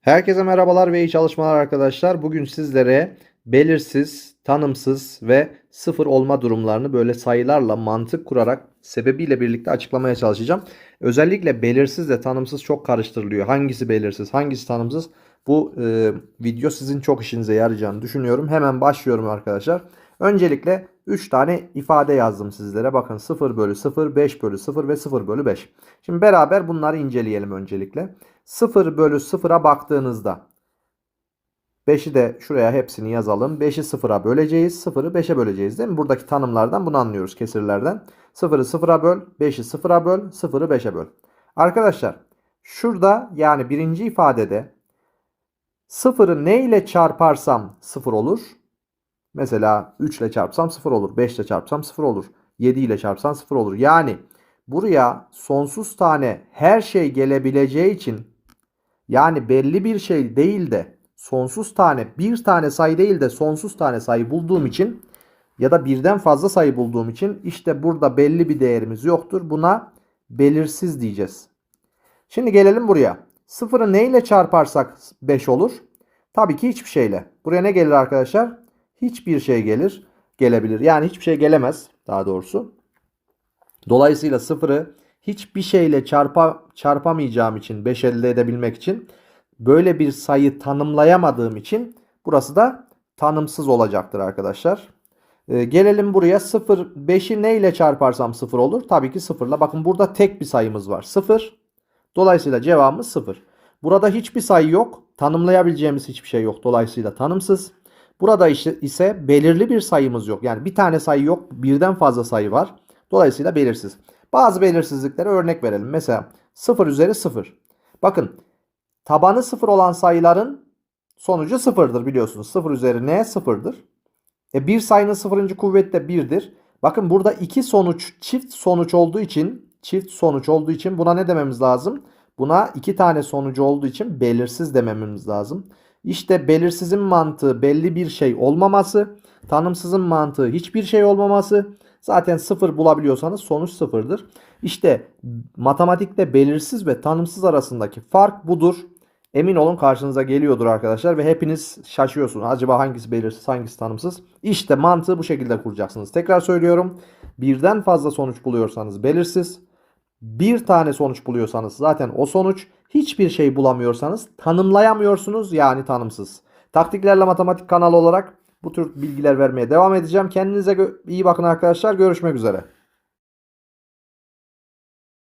Herkese merhabalar ve iyi çalışmalar arkadaşlar. Bugün sizlere belirsiz, tanımsız ve sıfır olma durumlarını böyle sayılarla mantık kurarak sebebiyle birlikte açıklamaya çalışacağım. Özellikle belirsiz ve tanımsız çok karıştırılıyor. Hangisi belirsiz, hangisi tanımsız? Bu e, video sizin çok işinize yarayacağını düşünüyorum. Hemen başlıyorum arkadaşlar. Öncelikle 3 tane ifade yazdım sizlere. Bakın 0 bölü 0, 5 bölü 0 ve 0 bölü 5. Şimdi beraber bunları inceleyelim öncelikle. 0 bölü 0'a baktığınızda 5'i de şuraya hepsini yazalım. 5'i 0'a böleceğiz. 0'ı 5'e böleceğiz değil mi? Buradaki tanımlardan bunu anlıyoruz kesirlerden. 0'ı 0'a böl. 5'i 0'a böl. 0'ı 5'e böl. Arkadaşlar şurada yani birinci ifadede 0'ı ne ile çarparsam 0 olur. Mesela 3 ile çarpsam 0 olur. 5 ile çarpsam 0 olur. 7 ile çarpsam 0 olur. Yani buraya sonsuz tane her şey gelebileceği için yani belli bir şey değil de sonsuz tane bir tane sayı değil de sonsuz tane sayı bulduğum için ya da birden fazla sayı bulduğum için işte burada belli bir değerimiz yoktur. Buna belirsiz diyeceğiz. Şimdi gelelim buraya. Sıfırı ne ile çarparsak 5 olur? Tabii ki hiçbir şeyle. Buraya ne gelir arkadaşlar? Hiçbir şey gelir. Gelebilir. Yani hiçbir şey gelemez daha doğrusu. Dolayısıyla sıfırı hiçbir şeyle çarpa, çarpamayacağım için 5 elde edebilmek için böyle bir sayı tanımlayamadığım için burası da tanımsız olacaktır arkadaşlar. Ee, gelelim buraya 0 5'i ne ile çarparsam 0 olur? Tabii ki 0 ile. Bakın burada tek bir sayımız var. 0. Dolayısıyla cevabımız 0. Burada hiçbir sayı yok. Tanımlayabileceğimiz hiçbir şey yok. Dolayısıyla tanımsız. Burada ise belirli bir sayımız yok. Yani bir tane sayı yok. Birden fazla sayı var. Dolayısıyla belirsiz. Bazı belirsizliklere örnek verelim. Mesela 0 üzeri 0. Bakın tabanı 0 olan sayıların sonucu 0'dır biliyorsunuz. 0 üzeri ne? 0'dır. E bir sayının 0. kuvveti de 1'dir. Bakın burada iki sonuç çift sonuç olduğu için çift sonuç olduğu için buna ne dememiz lazım? Buna iki tane sonucu olduğu için belirsiz dememiz lazım. İşte belirsizin mantığı belli bir şey olmaması, tanımsızın mantığı hiçbir şey olmaması. Zaten sıfır bulabiliyorsanız sonuç sıfırdır. İşte matematikte belirsiz ve tanımsız arasındaki fark budur. Emin olun karşınıza geliyordur arkadaşlar ve hepiniz şaşıyorsunuz. Acaba hangisi belirsiz hangisi tanımsız? İşte mantığı bu şekilde kuracaksınız. Tekrar söylüyorum. Birden fazla sonuç buluyorsanız belirsiz. Bir tane sonuç buluyorsanız zaten o sonuç. Hiçbir şey bulamıyorsanız tanımlayamıyorsunuz yani tanımsız. Taktiklerle Matematik kanalı olarak bu tür bilgiler vermeye devam edeceğim. Kendinize iyi bakın arkadaşlar. Görüşmek üzere.